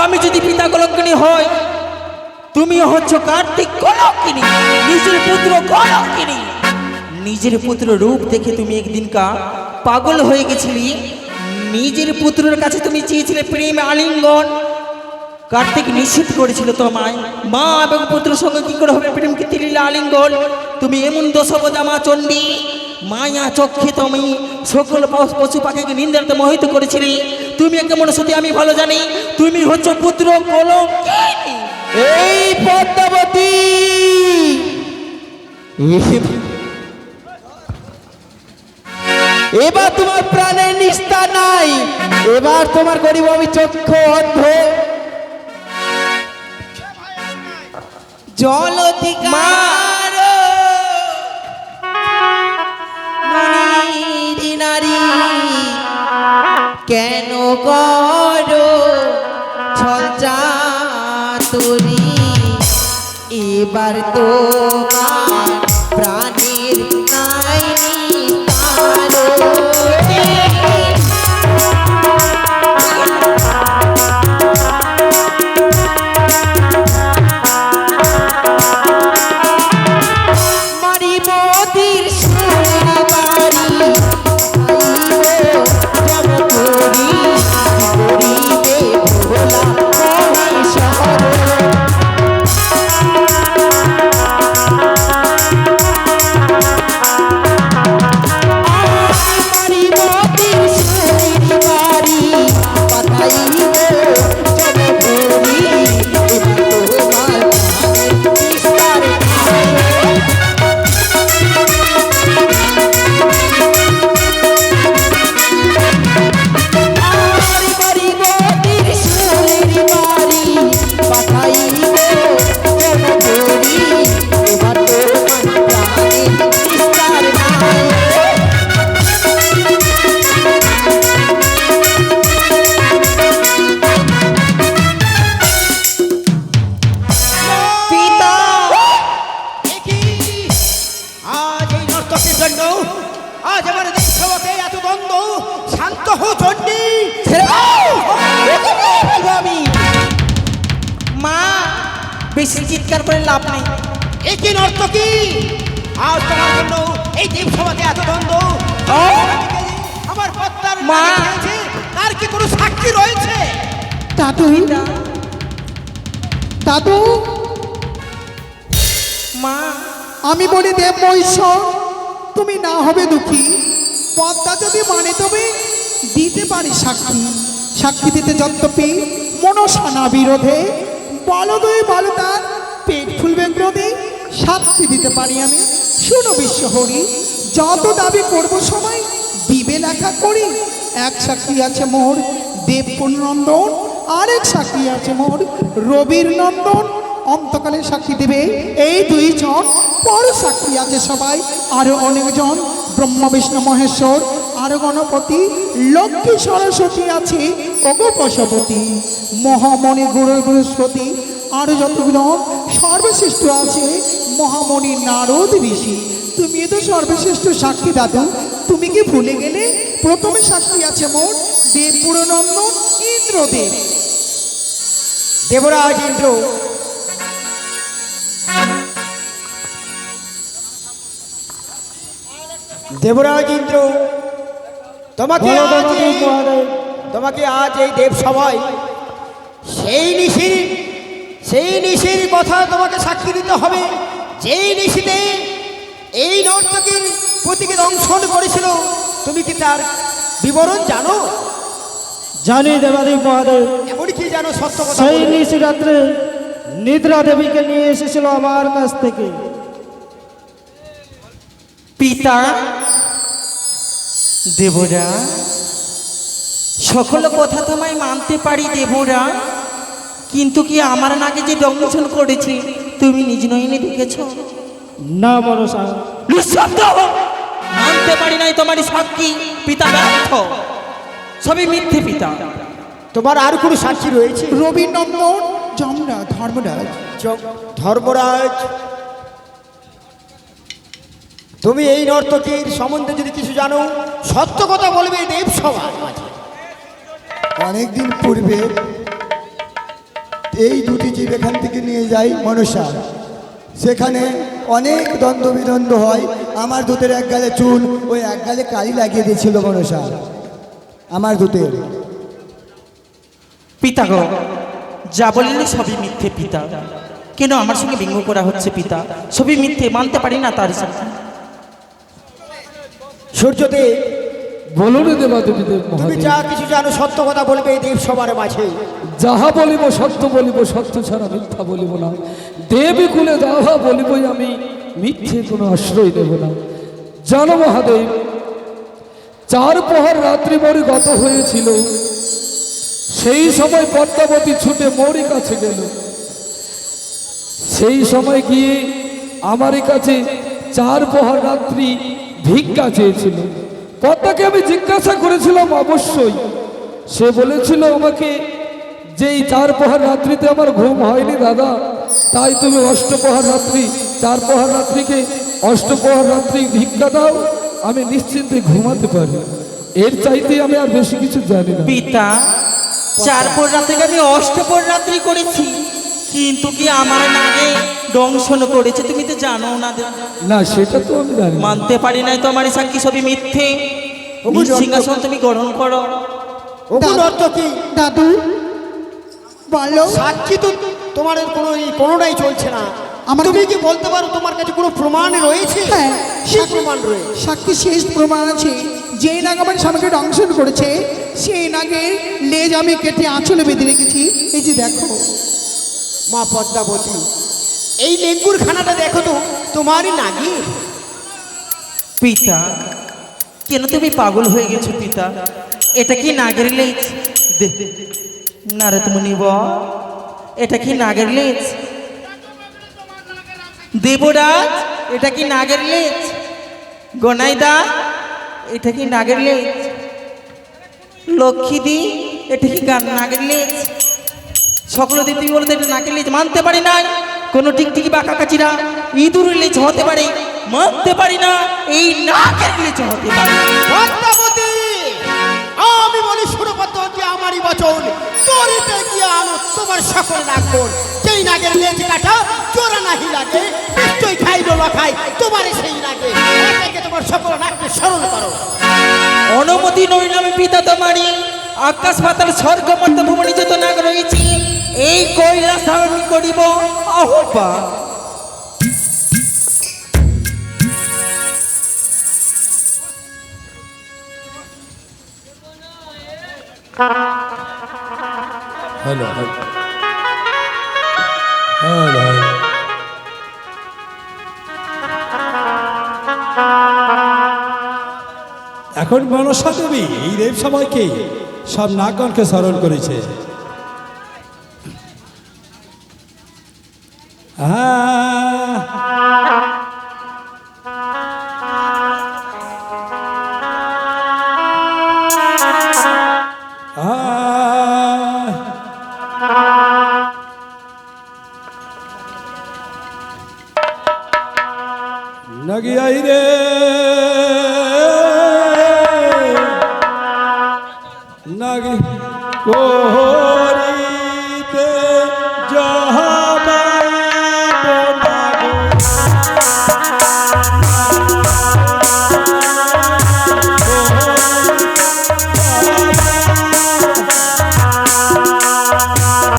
আমি যদি পিতা কলঙ্কিনী হই তুমি হচ্ছ কার্তিক কলঙ্কিনী নিজের পুত্র কলঙ্কিনী নিজের পুত্র রূপ দেখে তুমি একদিনকা পাগল হয়ে গেছিলি? নিজের পুত্রের কাছে তুমি চেয়েছিলে প্রেম আলিঙ্গন। কার্তিক নিষেধ করেছিল তোমায়। মা এবং পুত্রের সঙ্গে কি করে হবে প্রেমকে তিলিলে আলিঙ্গন? তুমি এমন দশবদা মা চণ্ডী। মায়া চক্ষে তুমি সকল পশু পাখিকে নিন্দাতে মোহিত করেছিলে। তুমি কেমন সত্যি আমি ভালো জানি। তুমি হচ্ছ পুত্র এই পদ্মাবতী। এবার তোমার প্রাণের নিস্তার নাই। এবার তোমার গরিব আমি চক্ষু অন্ধ। জল অধিকার। করো ছলচাতুরি এবার তোমার প্রাণীর নাই বেশি চিৎকার করে লাভ নেই। একই নর্তকী আজ তোমার জন্য এই দেব সভাতে এত দ্বন্দ্ব। আমার পত্তার মা! তার কি কোনো সাক্ষী রয়েছে? দাদু! দাদু! মা! আমি বলি দেব মহিষর তুমি না হবে দুঃখী। পদ্মা যদি মানে তবে দিতে পারি সাক্ষী। সাক্ষী দিতে যদ্যপি মনসানা বিরোধে বলদয় বলতার পেট ফুলবে ক্রোধে সাক্ষী দিতে পারি আমি। শুনো বিশ্বহরি, যত দাবি করব সময় দিবে লেখা করি। এক সাক্ষী আছে মোর দেবপুর নন্দন, আরেক সাক্ষী আছে মোর রবির নন্দন। অন্তকালে সাক্ষী দেবে এই দুইজন, পর সাক্ষী আছে সবাই। আরও অনেকজন, ব্রহ্মা, বিষ্ণু, মহেশ্বর, আরও গণপতি, লক্ষ্মী, সরস্বতী আছে। অগো পশুপতি মহামণি গুরু বৃহস্পতি আরও যতগুলো সর্বশ্রেষ্ঠ আছে মহামণি নারদ ঋষি। তুমি তো সর্বশ্রেষ্ঠ সাক্ষী দাদু। তুমি কি ভুলে গেলে? প্রথমে সাক্ষী আছে মোট দেবপুরনন্দন ইন্দ্রদেব। দেবরাজ ইন্দ্র। দেবরাজ ইন্দ্র। তোমাকে তোমাকে আজ এই দেব সভায় সেই নিশির সেই নিশির কথা তোমাকে সাক্ষী দিতে হবে। যেই নিশিতে এই নর্তকীর প্রতীকে দংশন করেছিল তুমি কি তার বিবরণ জানো? জানি দেবাদেব মহাদেব। এমন কি জানো সত্য কথা সেই নিশি রাত্রে নিদ্রা দেবীকে নিয়ে এসেছিল আমার কাছ থেকে। পিতা দেবরা সকল কথা তোমায় মানতে পারি দেবরা কিন্তু কি আমার নাকে যে দংশন করেছি তুমি নিজ নয়নে দেখেছ? না মনসা নিঃশব্দ! মানতে পারি নাই তোমার সাক্ষী পিতা ব্যর্থ। সবই মিথ্যে পিতা। তোমার আর কোনো সাক্ষী রয়েছে? রবীন্দ্রনন্দন যমরা ধর্মরাজ। ধর্মরাজ? তুমি এই নর্তকীর সম্বন্ধে যদি কিছু জানো সত্য কথা বলবে এই দেব মাঝে। অনেকদিন পূর্বে এই দুটি জীব এখান থেকে নিয়ে যাই মনসা সেখানে অনেক দ্বন্দ্ব বিদ্বন্দ্ব হয়। আমার দুধের এক গালে চুল ওই এক গালে কালি লাগিয়ে দিয়েছিল মনসা আমার দুধের। পিতা গো যা বললে সবই মিথ্যে পিতা। কেন আমার সঙ্গে ব্যঙ্গ করা হচ্ছে পিতা? সবই মিথ্যে মানতে পারি না তার সাথে। সূর্যদেব বলুন দেবাদেবী দেব তুমি মহাদেব। যা কিছু জানো সত্য কথা বলবে এই দেব সবার মাঝে। যাহা বলিব সত্য বলিব সত্য ছাড়া মিথ্যা বলিব না। দেবী কুলে যাহা বলিবই আমি মিথ্যে কোনো আশ্রয় দেব না। জানো মহাদেব চার প্রহর রাত্রি মরি গত হয়েছিল। সেই সময় পদ্মাবতী ছুটে মৌরি কাছে গেল। সেই সময় গিয়ে আমারই কাছে চার প্রহর রাত্রি ভিক্ষা চেয়েছিল। পদ্মাকে আমি জিজ্ঞাসা করেছিলাম অবশ্যই। সে বলেছিল আমাকে যে এই চার প্রহর রাত্রিতে আমার ঘুম হয়নি দাদা, তাই তুমি অষ্টপহার রাত্রি, চার প্রহর রাত্রিকে অষ্টপহার রাত্রি ভিক্ষা দাও, আমি নিশ্চিন্তে ঘুমাতে পারি। এর চাইতে আমি আর বেশি কিছু জানি না। পিতা, চার পর রাতে আমি অষ্টপর রাত্রি করেছি, কিন্তু কি আমার নাগে দংশন করেছে? তুমি জানো না না সেটা তো আমি জানি মানতে পারি নাই তো আমার সাক্ষী সবই মিথ্যে। সিংহাসন তুমি গ্রহণ করো। ওগুন অর্থ কি? দাদু বলো। সাক্ষী তো তোমার কোনো কোনোটাই চলছে না। আমার- তুমি কি বলতে পারো তোমার কাছে কোনো প্রমাণ রয়েছে? হ্যাঁ প্রমাণ রয়েছে? সাক্ষী শেষ প্রমাণ আছে। যে নাগ আমার স্বামীকে দংশন করেছে সেই নাগের লেজ আমি কেটে আঁচলে বেঁধে রেখেছি। এই যে দেখো। মা পদ্মাবতী এই লেঙ্গুর খানাটা দেখো তো, তোমারই নাগি পিতা, কেন তুমি পাগল হয়ে গেছো পিতা? এটা কি নাগের লেজ? দে- নারদ মুনিব এটা কি নাগের লেজ? দেবরাজ, এটা কি নাগের লেজ? গনাইদা, এটা কি নাগের লেজ? লক্ষ্মীদি, এটা কি নাগের লেজ? সকল দেবী বলতে এটা নাকের লেজ, মানতে পারি না কোনো টিকটিকি বা কাকাচিরা? ইঁদুর লেজ হতে পারে? মানতে পারি না। এই নাকের লেজ হতে পারে। আমি বলি শুরু পদ্মাবতী আমারই বচন। তোরিতে গিয়ে আনো তোমার সকল নাগর যেই নাগের লেজ কাটা চোরা নাহি লাগে। নিশ্চয়ই না খাই তোমার সেই নাগে তোমার সকল নাগকে স্মরণ করো। অনুমতি নইল আমি পিতা তোমারি আকাশ পাতাল স্বর্গ মর্ত ভুবনী যত নাগ রয়েছে, এই কৈলাস আমি করিব। Hello hello. হ্যালো এখন মনসা দেবী এই দেব সবাইকে। সব নাগগণকে স্মরণ করেছে হ্যাঁ নগিয়াই রে